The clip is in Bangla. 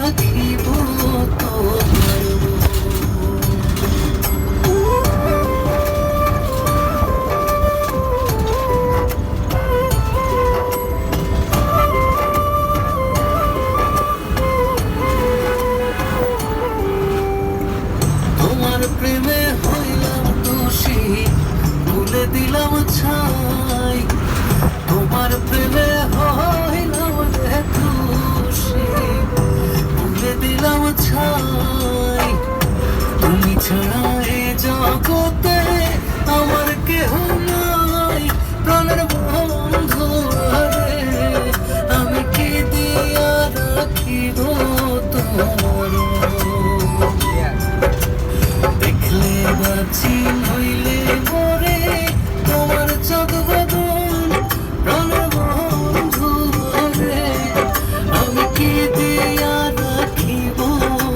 так і було. ছাড়া এ আমার কেহ নাই প্রাণের বন্ধু আমি কি দিয়া রাখিব তোমার